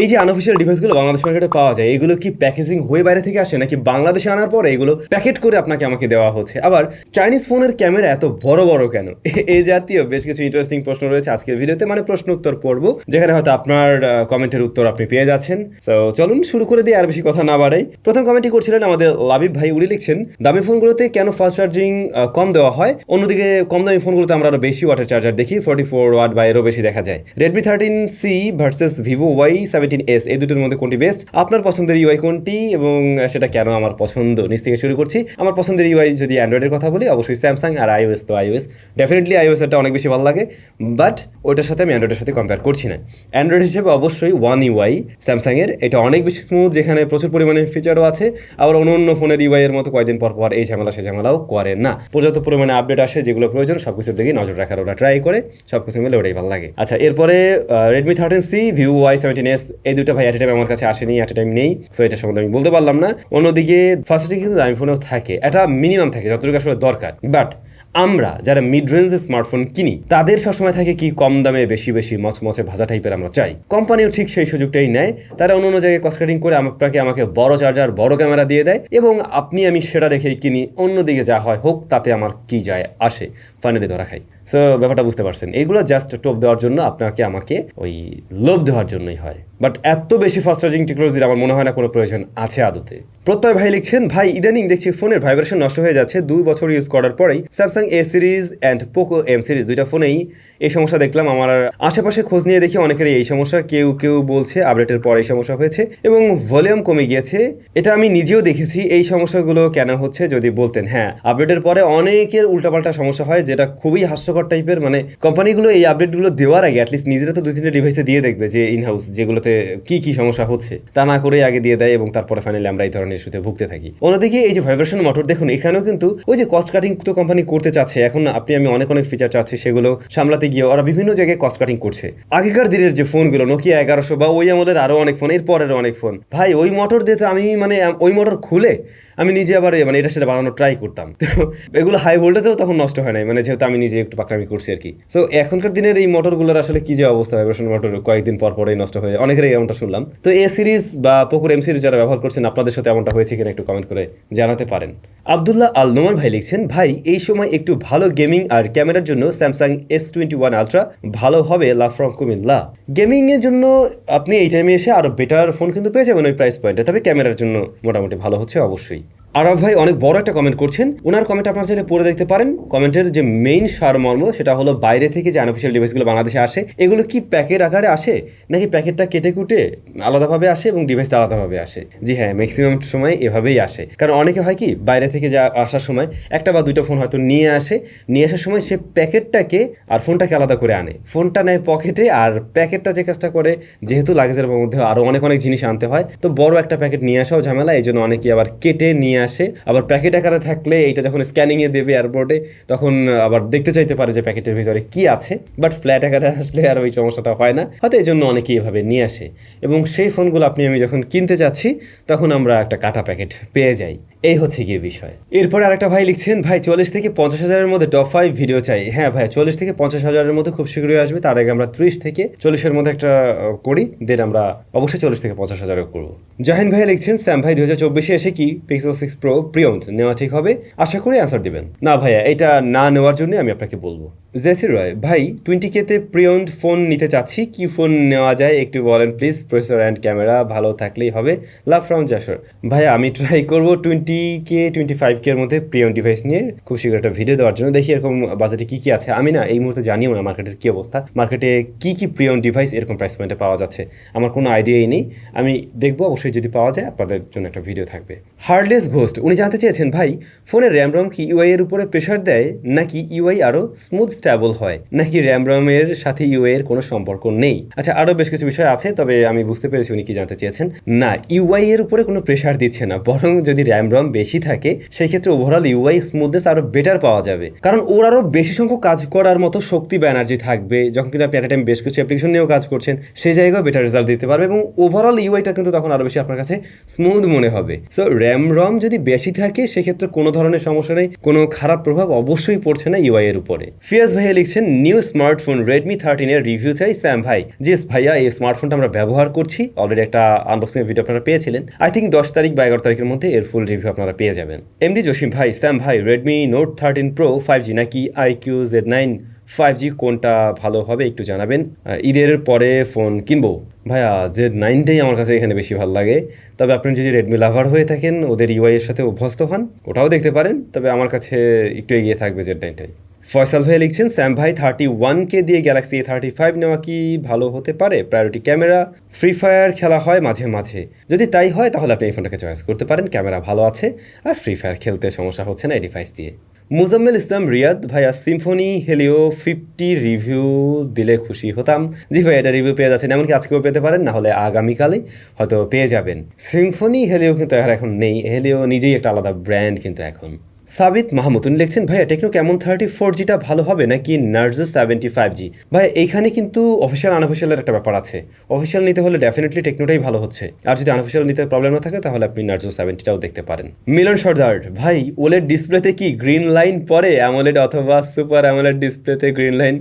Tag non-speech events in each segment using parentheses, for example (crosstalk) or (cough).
এই যে আনঅফিসিয়াল ডিভাইসগুলো বাংলাদেশ মার্কেটে পাওয়া যায়, এগুলো কি প্যাকেজিং হয়ে বাইরে থেকে আসে নাকি বাংলাদেশে আনার পরে এগুলো প্যাকেট করে আপনাকে আমাকে দেওয়া হচ্ছে? আবার চাইনিজ ফোনের ক্যামেরা এত বড় বড় কেন? (laughs) এই জাতীয় বেশ কিছু ইন্টারেস্টিং প্রশ্ন রয়েছে আজকের ভিডিওতে মানে প্রশ্ন উত্তর পড়ব, যেখানে হয়তো আপনার কমেন্টের উত্তর আপনি পেয়ে যাচ্ছেন। তো চলুন শুরু করে দিয়ে আর বেশি কথা না বাড়াই। প্রথম কমেন্টই করছিলেন আমাদের লাবিব ভাই, উনি লিখছেন, দামি ফোনগুলোতে কেন ফাস্ট চার্জিং কম দেওয়া হয়? অন্যদিকে কম দামি ফোনগুলোতে আমরা আরও বেশি ওয়াটার চার্জার দেখি ফোর্টি ফোর ওয়াট বা এরও বেশি দেখা যায়। Redmi thirteen C versus Vivo Y seventeen S এই দুটোর মধ্যে কোনটি বেস্ট আপনার পছন্দের ইউআই কোনটি এবং সেটা কেন আমার পছন্দ? নিচ থেকে শুরু করছি। আমার পছন্দের ইউআই যদি অ্যান্ড্রয়েডের কথা বলি, অবশ্যই স্যামসাং আর আইওএস তো আইওএস ডেফিনেটলি আইওএস এটা অনেক বেশি ভালো লাগে বাট ওইটার সাথে আমি অ্যান্ড্রয়েডের সাথে কম্পেয়ার করছি না। অ্যান্ড্রয়েড হিসেবে অবশ্যই ওয়ান ইউআই স্যামসাংয়ের এটা অনেক বেশি স্মুথ যেখানে প্রচুর পরিমাণে ফিচারও আছে। আবার অন্য অন্য ফোনের ইউআই এর মতো কয়েকদিন পর পর এই ঝামেলা সে ঝামেলাও করে না। পর্যাপ্ত পরিমাণে আপডেট আসে, যেগুলো প্রয়োজন সব কিছুর দিকে নজর রাখার ওরা ট্রাই করে সব কিছু মিলে ওটাই ভালো লাগে। আচ্ছা এরপরে Redmi thirteen C view Y seventeen S এই দুটো ভাই অ্যাট টাইম আমার কাছে আসেনি অ্যাট টাইম নেই সো এটা সম্বন্ধে আমি বলতে পারলাম না। অন্যদিকে ফার্স্টে কিন্তু দামি ফোনেও থাকে, এটা মিনিমাম থাকে, যতটুকু আসলে দরকার। বাট আমরা যারা মিড রেঞ্জের স্মার্টফোন কিনি, তাদের সবসময় থাকে কি কম দামে বেশি বেশি মচমচে ভাজা টাইপের আমরা চাই। কোম্পানিও ঠিক সেই সুযোগটাই নেয়, তারা অন্য অন্য জায়গায় কস্ট কাটিং করে আপনাকে আমাকে বড় চার্জার বড় ক্যামেরা দিয়ে দেয়, এবং আপনি আমি সেটা দেখেই কিনি, অন্যদিকে যা হয় হোক, তাতে আমার কি যায় আসে ফাইনালি ধরা খাই। সো ব্যাপারটা বুঝতে পারছেন। এগুলো জাস্ট টোপ দেওয়ার জন্য আপনাকে আমাকে ওই লোভ দেওয়ার জন্যই হয়। বাট এত বেশি ফাস্ট চার্জিং টেকনোলজির আমার মনে হয় না কোনো প্রয়োজন আছে আদতে। প্রত্যয় ভাই লিখছেন, ভাই, ইদানিং দেখছি ফোনের ভাইব্রেশন নষ্ট হয়ে যাচ্ছে। দুই বছর ইউজ করার পরেই Samsung A series and Poco M series দুইটা ফোনেই এই সমস্যা দেখলাম। আমার আশেপাশে খোঁজ নিয়ে দেখি অনেকেরই এই সমস্যা। কেউ কেউ বলছে আপডেটের পরে এই সমস্যা হয়েছে এবং ভলিউম কমে গিয়েছে। এটা আমি নিজেও দেখেছি। এই সমস্যাগুলো কেন হচ্ছে যদি বলতেন। হ্যাঁ আপডেটের পরে অনেকের উল্টাপাল্টা সমস্যা হয় যেটা খুবই হাস্যকর টাইপের মানে কোম্পানিগুলো এই আপডেটগুলো দেওয়ার আগে অ্যাটলিস্ট নিজেরা তো দুই তিনটে ডিভাইসে দিয়ে দেখবে যে ইন হাউস যেগুলোতে কি কি সমস্যা হচ্ছে। তা না করে আগে দিয়ে দেয় এবং তারপরে ফাইনালি আমরা এই ধরনের ইস্যুতে ভুগতে থাকি। অন্যদিকে এই যে ভাইব্রেশন মোটর দেখুন, এখানেও কিন্তু ওই যে কস্ট কাটিং তো কোম্পানি করতে চাচ্ছে, এখন আপনি আমি অনেক অনেক ফিচার চাচ্ছি, সেগুলো সামলাতে গিয়ে ওরা বিভিন্ন জায়গায় কস্ট কাটিং করছে। আগেকার দিনের যে ফোনগুলো নোকিয়া এগারোশো বা ওই আমলের আরও অনেক ফোন এর পরের অনেক ফোন ভাই, ওই মোটর দিয়ে তো আমি মানে ওই মোটর খুলে আমি নিজে আবার মানে এটা সেটা বানানোর ট্রাই করতাম। তো এগুলো হাই ভোল্টেজেও তখন নষ্ট হয় নাই মানে যেহেতু আমি নিজে একটু পাকড়ামি করছি আর কি। সো এখনকার দিনের এই মোটরগুলোর আসলে কি যে অবস্থা ভাইব্রেশন মোটর কয়েকদিন পর পরেই নষ্ট হয়ে যায়। অনেকেরই এমনটা শুনলাম। তো এ সিরিজ বা পোকুর এম সিরিজ যারা ব্যবহার করছেন, আপনাদের সাথে এমনটা হয়েছে কিনা একটু কমেন্ট করে জানাতে পারেন। আবদুল্লাহ আল নোমান ভাই লিখছেন, ভাই, এই সময় একটু ভালো গেমিং আর ক্যামেরার জন্য Samsung S twenty one ultra ভালো হবে লাভ ফ্রম কুমিল্লা গেমিং এর জন্য আপনি এই টাইমে এসে আরও বেটার ফোন কিন্তু পেয়ে যাবেন ওই প্রাইস পয়েন্টে তবে ক্যামেরার জন্য মোটামুটি ভালো হচ্ছে অবশ্যই। আরব ভাই অনেক বড় একটা কমেন্ট করছেন। ওনার কমেন্ট আপনারা চাইলে পড়ে দেখতে পারেন। কমেন্টের যে মেইন সারমর্ম, সেটা হলো বাইরে থেকে যে আনঅফিসিয়াল ডিভাইসগুলো বাংলাদেশে আসে, এগুলো কি প্যাকেট আকারে আসে? নাকি প্যাকেটটা কেটে কুটে আলাদাভাবে আসে এবং ডিভাইসটা আলাদাভাবে আসে? জি হ্যাঁ ম্যাক্সিমাম সময় এভাবেই আসে। কারণ অনেকে হয় কি, বাইরে থেকে যা আসার সময় একটা বা দুইটা ফোন হয়তো নিয়ে আসে। নিয়ে আসার সময় সে প্যাকেটটাকে আর ফোনটাকে আলাদা করে আনে। ফোনটা নেয় পকেটে আর প্যাকেটটা যে কাজটা করে, যেহেতু লাগেজের মধ্যে আরও অনেক অনেক জিনিস আনতে হয়, তো বড় একটা প্যাকেট নিয়ে আসাও ঝামেলা। এই জন্য অনেকে আবার কেটে নিয়ে আসে। আবার প্যাকেট আকারে থাকলে এইটা যখন স্ক্যানিংয়ে দেবে এয়ারপোর্টে তখন আবার দেখতে চাইতে পারে যে প্যাকেটের ভিতরে কি আছে। বাট ফ্ল্যাট আকারে আসলে আর ওই সমস্যাটা হয় না। হয়তো এই জন্য অনেকেই এভাবে নিয়ে আসে। এবং সেই ফোনগুলো আপনি আমি যখন কিনতে যাচ্ছি, তখন আমরা একটা কাটা প্যাকেট পেয়ে যাই। এই হচ্ছে গিয়ে বিষয়। এরপরে আরেকটা ভাই লিখছেন, ভাই, চল্লিশ থেকে পঞ্চাশ হাজারের মধ্যে টপ ফাইভ ভিডিও চাই। হ্যাঁ ভাই, চল্লিশ থেকে পঞ্চাশ হাজারের মধ্যে খুব শীঘ্রই আসবে। তার আগে আমরা ত্রিশ থেকে চল্লিশের মধ্যে একটা করি। দেন আমরা অবশ্যই চল্লিশ থেকে পঞ্চাশ হাজারও করব। জাহিন ভাই লিখছেন, স্যাম ভাই দু হাজার চব্বিশে এসে কি পিক্সেল সিক্স প্রো প্রিয়ন্ট নেওয়া ঠিক হবে? আশা করি অ্যান্সার দিবেন। না ভাইয়া, এটা না নেওয়ার জন্য আমি আপনাকে বলব। জেসি রয়, ভাই টোয়েন্টি কেতে প্রিয়ন্ট ফোন নিতে চাচ্ছি। কি ফোন নেওয়া যায় একটু বলেন প্লিজ প্রসেসর অ্যান্ড ক্যামেরা ভালো থাকলেই হবে। লাভ ফ্রম জাসর ভাই, আমি ট্রাই করব twenty K twenty five K এর মধ্যে প্রিয়ন ডিভাইস নিয়ে। খুব শীঘ্র একটা ভিডিও দেওয়ার জন্য দেখি এরকম বাজেটে কি কি আছে। আমি না এই মুহূর্তে জানিও না মার্কেটের কি অবস্থা। মার্কেটে কি কি প্রিয়ন ডিভাইস এরকম প্রাইস পয়েন্টে পাওয়া যাচ্ছে। আমার কোনো আইডিয়াই নেই। আমি দেখব অবশ্যই যদি পাওয়া যায় আপনাদের জন্য একটা ভিডিও থাকবে। হার্ডলেস ঘোস্ট উনি জানতে চেয়েছেন, ভাই ফোনের র্যাম রম কি ইউআই এর উপরে প্রেশার দেয়? নাকি ইউআই আরও স্মুথ স্ট্যাবল হয়, নাকি র্যাম রমের সাথে ইউআই এর কোনো সম্পর্ক নেই? আচ্ছা আরও বেশ কিছু বিষয় আছে, তবে আমি বুঝতে পেরেছি উনি কি জানতে চেয়েছেন। না ইউআই এর উপরে কোনো প্রেশার দিচ্ছে না, বরং যদি র্যাম রম বেশি থাকে সেই ক্ষেত্রে ওভারঅল ইউআই স্মুথনেস আরও বেটার পাওয়া যাবে। কারণ ওর আরও বেশি সংখ্যক কাজ করার মতো শক্তি বা এনার্জি থাকবে, যখন কিনা আপনি টাইম বেশ কিছু অ্যাপ্লিকেশন নিয়েও কাজ করছেন, সেই জায়গায় বেটার রেজাল্ট দিতে পারবে এবং ওভারঅল ইউআইটা কিন্তু তখন আরও বেশি আপনার কাছে স্মুথ মনে হবে। সো র্যাম রম যদি বেশি থাকে, সেক্ষেত্রে কোনো ধরনের সমস্যা নেই, কোনো খারাপ প্রভাব অবশ্যই পড়ছে না ইউআই এর উপরে। ফিয়াজ ইলিয়াস ভাইয়া লিখছেন নিউ স্মার্টফোন রেডমি থার্টিনের রিভিউ চাই। স্যাম ভাই জিএস ভাইয়া, এই স্মার্টফোনটা আমরা ব্যবহার করছি। অলরেডি একটা আনবক্সিং ভিডিও আপনারা পেয়েছিলেন। আই থিঙ্ক দশ তারিখ বা এগারো তারিখের মধ্যে এর ফুল রিভিউ আপনারা পেয়ে যাবেন। এমডি জসিম ভাই স্যাম ভাই Redmi Note thirteen Pro five G নাকি iQOO Z nine five G কোনটা ভালো হবে একটু জানাবেন? ঈদের পরে ফোন কিনবো। ভাইয়া জেড নাইনটাই আমার কাছে এখানে বেশি ভালো লাগে। তবে আপনি যদি রেডমি লাভার হয়ে থাকেন, ওদের ইউআই এর সাথে অভ্যস্ত হন, ওটাও দেখতে পারেন। তবে আমার কাছে একটু এগিয়ে থাকবে জেড নাইনটাই ফয়সাল ভাই লিখছেন স্যাম ভাই থার্টি ওয়ানকে দিয়ে গ্যালাক্সি এ থার্টি ফাইভ নেওয়া কি ভালো হতে পারে? প্রায়োরিটি ক্যামেরা ফ্রি ফায়ার খেলা হয় মাঝে মাঝে। যদি তাই হয়, তাহলে আপনি এই ফোনটাকে চয়েস করতে পারেন। ক্যামেরা ভালো আছে, আর ফ্রি ফায়ার খেলতে সমস্যা হচ্ছে না এই ডিভাইস দিয়ে। মুজাম্মেল ইসলাম, রিয়াদ ভাইয়া সিম্ফনি হেলিও ফিফটি রিভিউ দিলে খুশি হতাম। জি ভাই, এটা রিভিউ পেয়ে যাচ্ছেন, এমনকি আজকেও পেতে পারেন, না হলে আগামীকালে হয়তো পেয়ে যাবেন। সিম্ফনি হেলিও কিন্তু এখন নেই। হেলিও নিজেই একটা আলাদা ব্র্যান্ড কিন্তু এখন। সাবিত মাহমুদ, উনি লিখছেন, ভাইয়া, টেকনো কেমন থার্টি ফোর জিটা ভালো হবে নাকি নার্জো সেভেন্টি ফাইভ জি? ভাই এইখানে কিন্তু অফিসিয়াল আনঅফিসিয়ালের একটা ব্যাপার আছে। অফিসিয়াল নিতে হলে ডেফিনেটলি টেকনোটাই ভালো হচ্ছে। আর যদি আনঅফিসিয়াল নিতে প্রবলেম না থাকে, তাহলে আপনি নার্জো সেভেন্টিটাও দেখতে পারেন। মিলন সর্দার, ভাই, ওলের ডিসপ্লেতে কি গ্রিন লাইন পরে অ্যামোলেড অথবা সুপার অ্যামোলেড ডিসপ্লেতে গ্রিন লাইন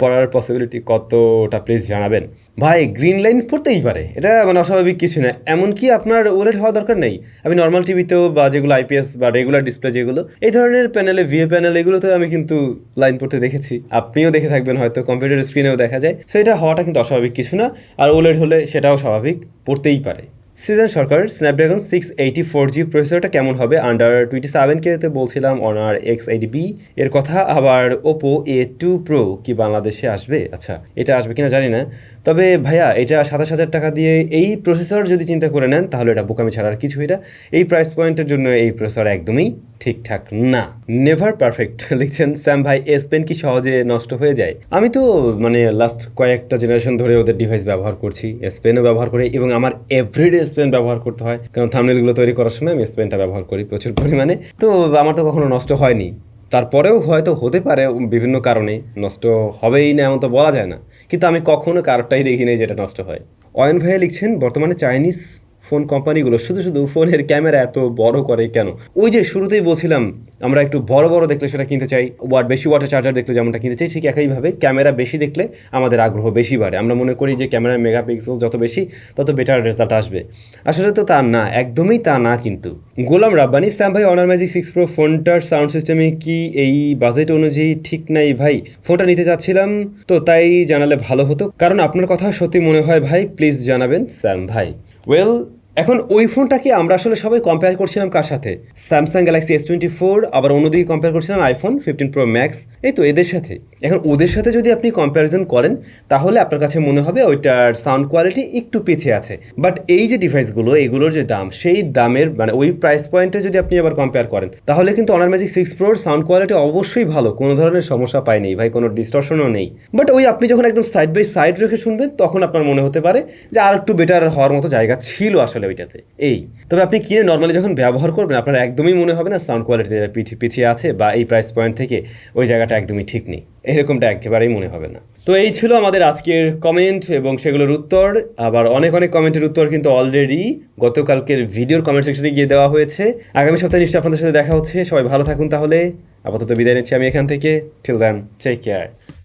পড়ার পসিবিলিটি কতটা প্লিজ জানাবেন। ভাই গ্রিন লাইন পড়তেই পারে। এটা মানে অস্বাভাবিক কিছু না। এমনকি আপনার ওলেট হওয়া দরকার নেই। আমি নর্মাল টিভিতেও বা যেগুলো আইপিএস বা রেগুলার ডিসপ্লে যেগুলো, এই ধরনের প্যানেলে ভিএ প্যানেল এগুলোতে আমি কিন্তু লাইন পড়তে দেখেছি। আপনিও দেখে থাকবেন হয়তো কম্পিউটার স্ক্রিনেও দেখা যায়। সো এটা হওয়াটা কিন্তু অস্বাভাবিক কিছু না। আর ওলেট হলে সেটাও স্বাভাবিক, পড়তেই পারে। Sizan Sarkar Snapdragon six eighty four G প্রসেসরটা কেমন হবে? আন্ডার টোয়েন্টি সেভেন কেতে বলছিলাম অনার এক্স এইটি বি এর কথা আবার ওপো এ টু প্রো কি বাংলাদেশে আসবে? আচ্ছা এটা আসবে কিনা জানি না। তবে ভাইয়া, এটা সাতাশ হাজার টাকা দিয়ে এই প্রসেসর যদি চিন্তা করে নেন, তাহলে এটা বোকামি ছাড়ার কিছু এটা এই প্রাইস পয়েন্টের জন্য এই প্রসেসর একদমই ঠিকঠাক না। নেভার পারফেক্ট (laughs) লিখছেন স্যাম ভাই। এস পেন কি সহজে নষ্ট হয়ে যায়? আমি তো মানে লাস্ট কয়েকটা জেনারেশন ধরে ওদের ডিভাইস ব্যবহার করছি এস পেনও ব্যবহার করি এবং আমার এভরিডে এস পেন ব্যবহার করতে হয়। কারণ থামনেলগুলো তৈরি করার সময় আমি এস পেনটা ব্যবহার করি প্রচুর পরিমাণে। তো আমার তো কখনো নষ্ট হয়নি। তারপরেও হয়তো হতে পারে বিভিন্ন কারণে। নষ্ট হবেই না এমন তো বলা যায় না। কিন্তু আমি কখনো কারোরটাই দেখিনি যেটা নষ্ট হয়। অয়ন ভাইয়া লিখছেন, বর্তমানে চাইনিজ ফোন কোম্পানিগুলো শুধু শুধু ফোনের ক্যামেরা এত বড় করে কেন? ওই যে শুরুতেই বলছিলাম, আমরা একটু বড় বড় দেখলে সেটা কিনতে চাই, ওয়াট বেশি ওয়াটার চার্জার দেখলে যেমনটা কিনতে চাই, ঠিক একইভাবে ক্যামেরা বেশি দেখলে আমাদের আগ্রহ বেশি বাড়ে। আমরা মনে করি যে ক্যামেরার মেগাপিক্সেল যত বেশি, তত বেটার রেজাল্ট আসবে। আসলে তো তা না, একদমই তা না কিন্তু। গোলাম রাব্বানি, স্যাম ভাই, অনার ম্যাজিক সিক্স প্রো ফোনটার সাউন্ড সিস্টেমে কি এই বাজেট অনুযায়ী ঠিক নাই ভাই? ফোনটা নিতে চাচ্ছিলাম, তো তাই জানালে ভালো হতো। কারণ আপনার কথা সত্যি মনে হয় ভাই প্লিজ জানাবেন স্যাম ভাই। ওয়েল এখন ওই ফোনটাকে আমরা আসলে সবাই কম্পেয়ার করছিলাম কার সাথে? Samsung Galaxy S twenty four আবার অন্যদিকে কম্পেয়ার করছিলাম আইফোন ফিফটিন প্রো ম্যাক্স এই তো এদের সাথে। এখন ওদের সাথে যদি আপনি কম্প্যারিজন করেন, তাহলে আপনার কাছে মনে হবে ওইটার সাউন্ড কোয়ালিটি একটু পিছিয়ে আছে। বাট এই যে ডিভাইসগুলো এগুলোর যে দাম, সেই দামের মানে ওই প্রাইস পয়েন্টে যদি আপনি আবার কম্পেয়ার করেন, তাহলে কিন্তু অনার ম্যাজিক সিক্স প্রোর সাউন্ড কোয়ালিটি অবশ্যই ভালো, কোনো ধরনের সমস্যা পায়নি ভাই, কোনো ডিস্টরশনও নেই। বাট ওই আপনি যখন একদম সাইড বাই সাইড রেখে শুনবেন, তখন আপনার মনে হতে পারে যে আর একটু বেটার হওয়ার মতো জায়গা ছিল আসলে। ওইটাতে। এই, তবে আপনি কিনে নর্মালি যখন ব্যবহার করবেন, আপনার একদমই মনে হবে না সাউন্ড কোয়ালিটি পিছিয়ে আছে বা এই প্রাইস পয়েন্ট থেকে ওই জায়গাটা একদমই ঠিক নেই। এরকমটা একেবারেই মনে হবে না। তো এই ছিল আমাদের আজকের কমেন্ট এবং সেগুলোর উত্তর। আবার অনেক অনেক কমেন্টের উত্তর কিন্তু অলরেডি গতকালকের ভিডিওর কমেন্ট সেকশনে গিয়ে দেওয়া হয়েছে। আগামী সপ্তাহে নিশ্চয়ই আপনাদের সাথে দেখা হচ্ছে। সবাই ভালো থাকুন তাহলে। আপাতত বিদায় নিচ্ছি আমি এখান থেকে। Till then take care